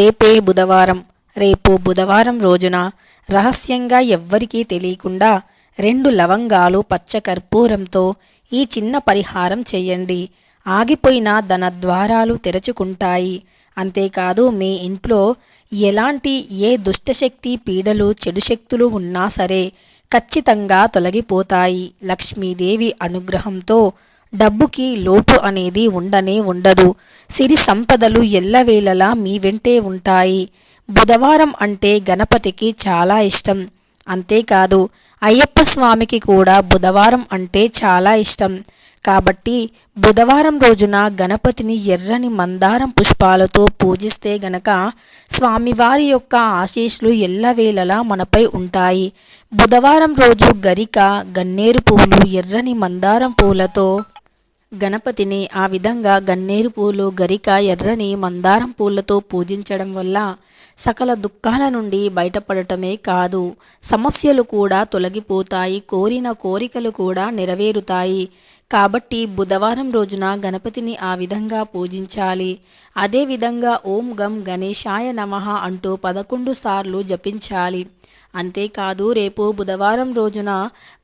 రేపే బుధవారం. రేపు బుధవారం రోజున రహస్యంగా ఎవ్వరికీ తెలియకుండా రెండు లవంగాలు పచ్చ కర్పూరంతో ఈ చిన్న పరిహారం చేయండి. ఆగిపోయిన ధన ద్వారాలు తెరచుకుంటాయి. అంతేకాదు మీ ఇంట్లో ఎలాంటి ఏ దుష్టశక్తి పీడలు చెడు శక్తులు ఉన్నా సరే ఖచ్చితంగా తొలగిపోతాయి. లక్ష్మీదేవి అనుగ్రహంతో డబ్బుకి లోటు అనేది ఉండనే ఉండదు. సిరి సంపదలు ఎల్లవేళలా మీ వెంటే ఉంటాయి. బుధవారం అంటే గణపతికి చాలా ఇష్టం. అంతేకాదు అయ్యప్ప స్వామికి కూడా బుధవారం అంటే చాలా ఇష్టం. కాబట్టి బుధవారం రోజున గణపతిని ఎర్రని మందారం పుష్పాలతో పూజిస్తే గనక స్వామివారి యొక్క ఆశీస్సులు ఎల్లవేళలా మనపై ఉంటాయి. బుధవారం రోజు గరిక గన్నేరు పువ్వులు ఎర్రని మందారం పూలతో గణపతిని ఆ విధంగా గన్నేరు పూలు గరిక ఎర్రని మందారం పూలతో పూజించడం వల్ల సకల దుఃఖాల నుండి బయటపడటమే కాదు సమస్యలు కూడా తొలగిపోతాయి కోరిన కోరికలు కూడా నెరవేరుతాయి. కాబట్టి బుధవారం రోజున గణపతిని ఆ విధంగా పూజించాలి. అదేవిధంగా ఓం గం గణేశాయ నమః అంటూ పదకొండు సార్లు జపించాలి. అంతేకాదు రేపు బుధవారం రోజున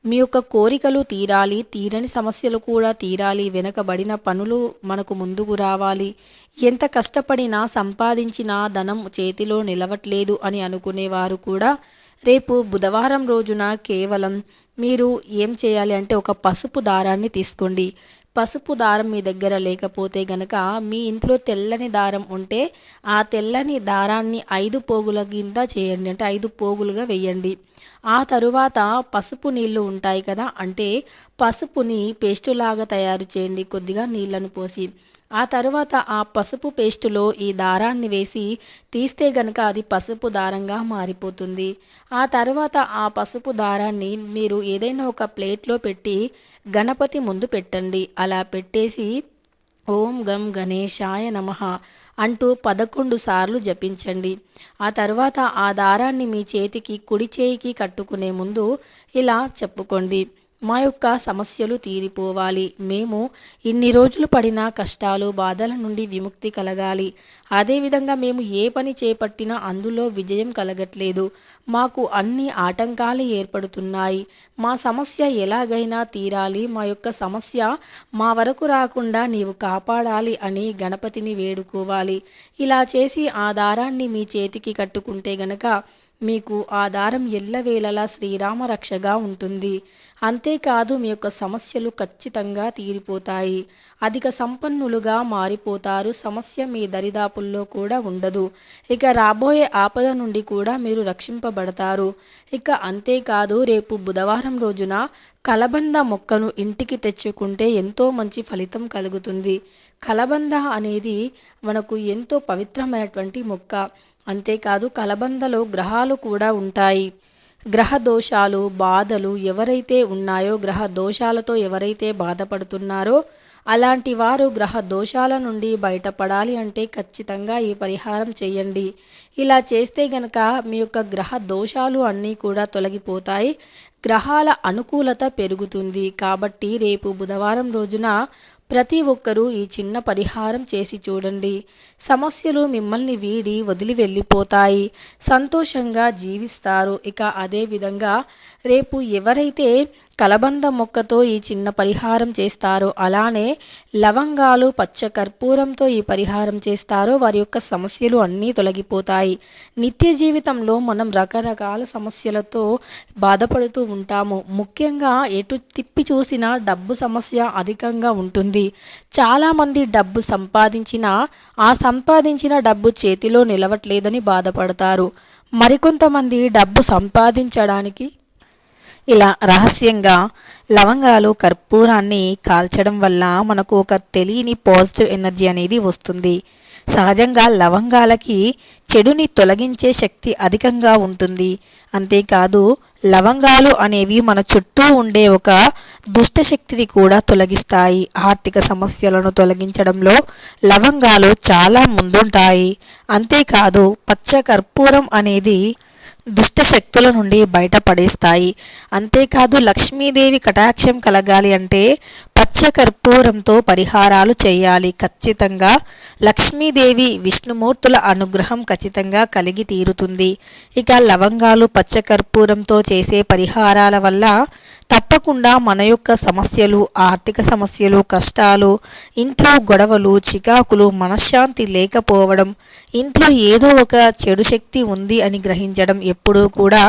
మీ యొక్క కోరికలు తీరాలి తీరని సమస్యలు కూడా తీరాలి వెనకబడిన పనులు మనకు ముందుకు రావాలి. ఎంత కష్టపడినా సంపాదించినా ధనం చేతిలో నిలవట్లేదు అని అనుకునేవారు కూడా రేపు బుధవారం రోజున కేవలం మీరు ఏం చేయాలి అంటే ఒక పసుపు దారాన్ని తీసుకోండి. పసుపు దారం మీ దగ్గర లేకపోతే గనక మీ ఇంట్లో తెల్లని దారం ఉంటే ఆ తెల్లని దారాన్ని ఐదు పోగుల కింద చేయండి. అంటే ఐదు పోగులుగా వేయండి. ఆ తరువాత పసుపు నీళ్ళు ఉంటాయి కదా అంటే పసుపుని పేస్టులాగా తయారు చేయండి. కొద్దిగా నీళ్ళను పోసి ఆ తరువాత ఆ పసుపు పేస్టులో ఈ దారాన్ని వేసి తీస్తే గనక అది పసుపు దారంగా మారిపోతుంది. ఆ తర్వాత ఆ పసుపు దారాన్ని మీరు ఏదైనా ఒక ప్లేట్లో పెట్టి గణపతి ముందు పెట్టండి. అలా పెట్టేసి ఓం గం గణేశాయ నమః అంటూ పదకొండు సార్లు జపించండి. ఆ తర్వాత ఆ దారాన్ని మీ చేతికి కుడి చేయికి కట్టుకునే ముందు ఇలా చెప్పుకోండి. మా యొక్క సమస్యలు తీరిపోవాలి. మేము ఇన్ని రోజులు పడిన కష్టాలు బాధల నుండి విముక్తి కలగాలి. అదేవిధంగా మేము ఏ పని చేపట్టినా అందులో విజయం కలగట్లేదు. మాకు అన్ని ఆటంకాలు ఏర్పడుతున్నాయి. మా సమస్య ఎలాగైనా తీరాలి. మా యొక్క సమస్య మా వరకు రాకుండా నీవు కాపాడాలి అని గణపతిని వేడుకోవాలి. ఇలా చేసి ఆ దారాన్ని మీ చేతికి కట్టుకుంటే గనక మీకు ఆ దారం ఎల్లవేళలా శ్రీరామ రక్షగా ఉంటుంది. అంతేకాదు మీ యొక్క సమస్యలు ఖచ్చితంగా తీరిపోతాయి. అధిక సంపన్నులుగా మారిపోతారు. సమస్య మీ దరిదాపుల్లో కూడా ఉండదు. ఇక రాబోయే ఆపద నుండి కూడా మీరు రక్షింపబడతారు. ఇక అంతేకాదు రేపు బుధవారం రోజున కలబంద మొక్కను ఇంటికి తెచ్చుకుంటే ఎంతో మంచి ఫలితం కలుగుతుంది. కలబంద అనేది మనకు ఎంతో పవిత్రమైనటువంటి మొక్క. అంతేకాదు కలబందలో గ్రహాలు కూడా ఉంటాయి. గ్రహ దోషాలు బాధలు ఎవరైతే ఉన్నాయో గ్రహ దోషాలతో ఎవరైతే బాధపడుతున్నారో అలాంటి వారు గ్రహ దోషాల నుండి బయటపడాలి అంటే ఖచ్చితంగా ఈ పరిహారం చేయండి. ఇలా చేస్తే గనక మీ యొక్క గ్రహ దోషాలు అన్నీ కూడా తొలగిపోతాయి. గ్రహాల అనుకూలత పెరుగుతుంది. కాబట్టి రేపు బుధవారం రోజున ప్రతి ఒక్కరూ ఈ చిన్న పరిహారం చేసి చూడండి. సమస్యలు మిమ్మల్ని వీడి వదిలి వెళ్ళిపోతాయి. సంతోషంగా జీవిస్తారు. ఇక అదేవిధంగా రేపు ఎవరైతే కలబంద మొక్కతో ఈ చిన్న పరిహారం చేస్తారో అలానే లవంగాలు పచ్చ కర్పూరంతో ఈ పరిహారం చేస్తారో వారి యొక్క సమస్యలు అన్నీ తొలగిపోతాయి. నిత్య జీవితంలో మనం రకరకాల సమస్యలతో బాధపడుతూ ఉంటాము. ముఖ్యంగా ఎటు తిప్పి చూసినా డబ్బు సమస్య అధికంగా ఉంటుంది. చాలామంది డబ్బు సంపాదించినా ఆ సంపాదించిన డబ్బు చేతిలో నిలవట్లేదని బాధపడతారు. మరికొంతమంది డబ్బు సంపాదించడానికి ఇలా రహస్యంగా లవంగాలు కర్పూరాన్ని కాల్చడం వల్ల మనకు ఒక తెలియని పాజిటివ్ ఎనర్జీ అనేది వస్తుంది. సహజంగా లవంగాలకి చెడుని తొలగించే శక్తి అధికంగా ఉంటుంది. అంతేకాదు లవంగాలు అనేవి మన చుట్టూ ఉండే ఒక దుష్ట శక్తిని కూడా తొలగిస్తాయి. ఆర్థిక సమస్యలను తొలగించడంలో లవంగాలు చాలా ముందుంటాయి. అంతేకాదు పచ్చ కర్పూరం అనేది దుష్ట శక్తుల నుండి బయటపడేస్తాయి. అంతేకాదు లక్ష్మీదేవి కటాక్షం కలగాలి అంటే పచ్చ కర్పూరంతో పరిహారాలు చేయాలి. ఖచ్చితంగా లక్ష్మీదేవి విష్ణుమూర్తుల అనుగ్రహం ఖచ్చితంగా కలిగి తీరుతుంది. ఇక లవంగాలు పచ్చకర్పూరంతో చేసే పరిహారాల వల్ల తప్పకుండా మన యొక్క సమస్యలు ఆర్థిక సమస్యలు కష్టాలు ఇంట్లో గొడవలు చికాకులు మనశ్శాంతి లేకపోవడం ఇంట్లో ఏదో ఒక చెడు శక్తి ఉంది అని గ్రహించడం ఎప్పుడూ కూడా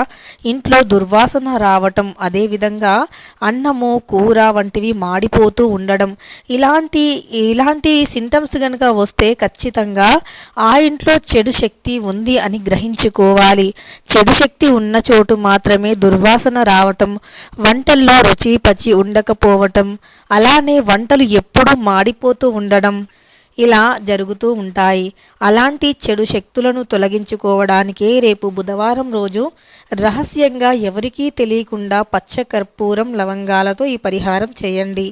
ఇంట్లో దుర్వాసన రావటం అదేవిధంగా అన్నము కూర వంటివి పోతూ ఉండడం. ఇలాంటి ఇలాంటి సింటమ్స్ కనుక వస్తే ఖచ్చితంగా ఆ ఇంట్లో చెడు శక్తి ఉంది అని గ్రహించుకోవాలి. చెడు శక్తి ఉన్న చోటు మాత్రమే దుర్వాసన రావటం వంటల్లో రుచి పచి ఉండకపోవటం అలానే వంటలు ఎప్పుడూ మాడిపోతూ ఉండడం ఇలా జరుగుతూ ఉంటాయి. అలాంటి చెడు శక్తులను తొలగించుకోవడానికే రేపు బుధవారం రోజు రహస్యంగా ఎవరికీ తెలియకుండా పచ్చ కర్పూరం లవంగాలతో ఈ పరిహారం చేయండి.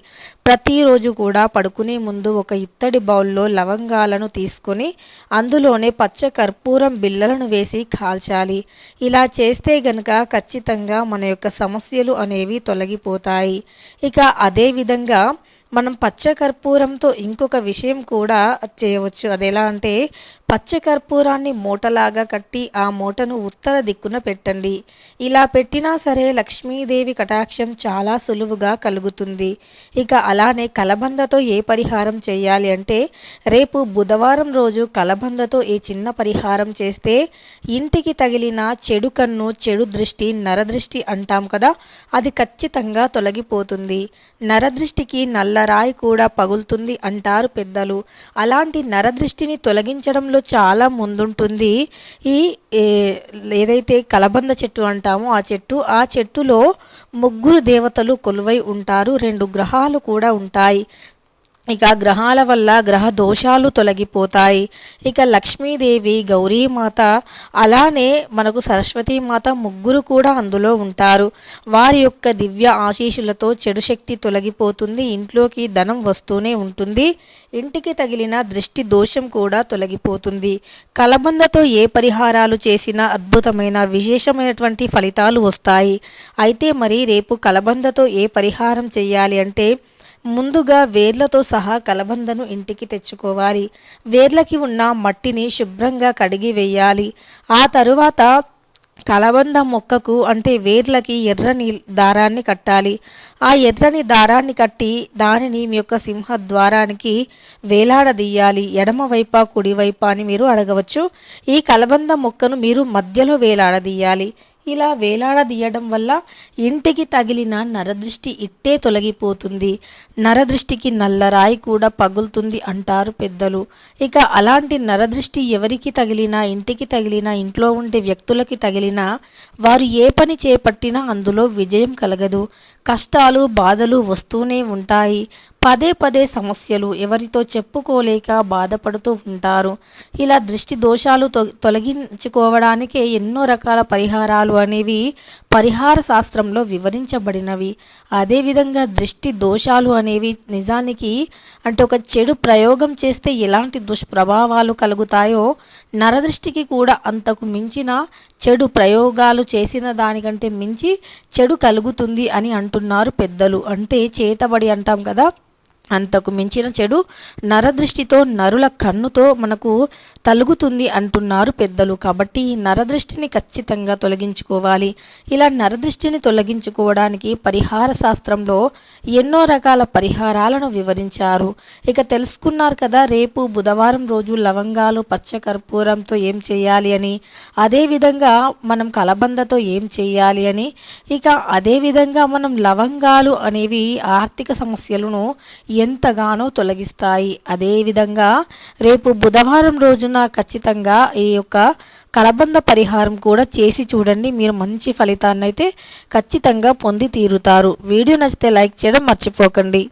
ప్రతిరోజు కూడా పడుకునే ముందు ఒక ఇత్తడి బౌల్లో లవంగాలను తీసుకొని అందులోనే పచ్చ కర్పూరం బిళ్ళలను వేసి కాల్చాలి. ఇలా చేస్తే గనక ఖచ్చితంగా మన యొక్క సమస్యలు అనేవి తొలగిపోతాయి. ఇక అదేవిధంగా మనం పచ్చకర్పూరంతో ఇంకొక విషయం కూడా చేయవచ్చు. అది ఎలా అంటే పచ్చకర్పూరాన్ని మూటలాగా కట్టి ఆ మూటను ఉత్తర దిక్కున పెట్టండి. ఇలా పెట్టినా సరే లక్ష్మీదేవి కటాక్షం చాలా సులువుగా కలుగుతుంది. ఇక అలానే కలబందతో ఏ పరిహారం చేయాలి అంటే రేపు బుధవారం రోజు కలబందతో ఈ చిన్న పరిహారం చేస్తే ఇంటికి తగిలిన చెడు కన్ను చెడు దృష్టి నరదృష్టి అంటాం కదా అది ఖచ్చితంగా తొలగిపోతుంది. నరదృష్టికి రాయి కూడా పగులుతుంది అంటారు పెద్దలు. అలాంటి నరదృష్టిని తొలగించడంలో చాలా ముందుంటుంది. ఈ ఏదైతే కలబంద చెట్టు అంటామో ఆ చెట్టు ఆ చెట్టులో ముగ్గురు దేవతలు కొలువై ఉంటారు. రెండు గ్రహాలు కూడా ఉంటాయి. ఇక గ్రహాల వల్ల గ్రహ దోషాలు తొలగిపోతాయి. ఇక లక్ష్మీదేవి గౌరీమాత అలానే మనకు సరస్వతీమాత ముగ్గురు కూడా అందులో ఉంటారు. వారి యొక్క దివ్య ఆశీషులతో చెడు శక్తి తొలగిపోతుంది. ఇంట్లోకి ధనం వస్తూనే ఉంటుంది. ఇంటికి తగిలిన దృష్టి దోషం కూడా తొలగిపోతుంది. కలబందతో ఏ పరిహారాలు చేసినా అద్భుతమైన విశేషమైనటువంటి ఫలితాలు వస్తాయి. అయితే మరి రేపు కలబందతో ఏ పరిహారం చేయాలి అంటే ముందుగా వేర్లతో సహా కలబందను ఇంటికి తెచ్చుకోవాలి. వేర్లకి ఉన్న మట్టిని శుభ్రంగా కడిగి వేయాలి. ఆ తరువాత కలబంద మొక్కకు అంటే వేర్లకి ఎర్రని దారాన్ని కట్టాలి. ఆ ఎర్రని దారాన్ని కట్టి దానిని మీ యొక్క సింహ ద్వారానికి వేలాడదీయాలి ఎడమవైపా కుడివైపా కుడివైప అని మీరు అడగవచ్చు. ఈ కలబంద మొక్కను మీరు మధ్యలో వేలాడదీయాలి. ఇలా వేలాడదీయడం వల్ల ఇంటికి తగిలిన నరదృష్టి ఇట్టే తొలగిపోతుంది. నరదృష్టికి నల్లరాయి కూడా పగులుతుంది అంటారు పెద్దలు. ఇక అలాంటి నరదృష్టి ఎవరికి తగిలినా ఇంటికి తగిలినా ఇంట్లో ఉండే వ్యక్తులకి తగిలినా వారు ఏ పని చేపట్టినా అందులో విజయం కలగదు. కష్టాలు బాధలు వస్తూనే ఉంటాయి. పదే పదే సమస్యలు ఎవరితో చెప్పుకోలేక బాధపడుతూ ఉంటారు. ఇలా దృష్టి దోషాలు తొలగించుకోవడానికే ఎన్నో రకాల పరిహారాలు అనేవి పరిహార శాస్త్రంలో వివరించబడినవి. అదేవిధంగా దృష్టి దోషాలు అనేవి నిజానికి అంటే ఒక చెడు ప్రయోగం చేస్తే ఎలాంటి దుష్ప్రభావాలు కలుగుతాయో నరదృష్టికి కూడా అంతకు మించిన చెడు ప్రయోగాలు చేసిన దానికంటే మించి చెడు కలుగుతుంది అని అంటున్నారు పెద్దలు. అంటే చేతబడి అంటాం కదా. అంతకు మించిన చెడు నరదృష్టితో నరుల కన్నుతో మనకు తలుగుతుంది అంటున్నారు పెద్దలు. కాబట్టి నరదృష్టిని ఖచ్చితంగా తొలగించుకోవాలి. ఇలా నరదృష్టిని తొలగించుకోవడానికి పరిహార శాస్త్రంలో ఎన్నో రకాల పరిహారాలను వివరించారు. ఇక తెలుసుకున్నారు కదా రేపు బుధవారం రోజు లవంగాలు పచ్చకర్పూరంతో ఏం చేయాలి అని. అదేవిధంగా మనం కలబందతో ఏం చేయాలి అని. ఇక అదేవిధంగా మనం లవంగాలు అనేవి ఆర్థిక సమస్యలను ఎంతగానో తొలగిస్తాయి. అదేవిధంగా రేపు బుధవారం రోజున రోజున ఖచ్చితంగా ఈ యొక్క కలబంద పరిహారం కూడా చేసి చూడండి. మీరు మంచి ఫలితాన్ని అయితే ఖచ్చితంగా పొంది తీరుతారు. వీడియో నచ్చితే లైక్ చేయడం మర్చిపోకండి.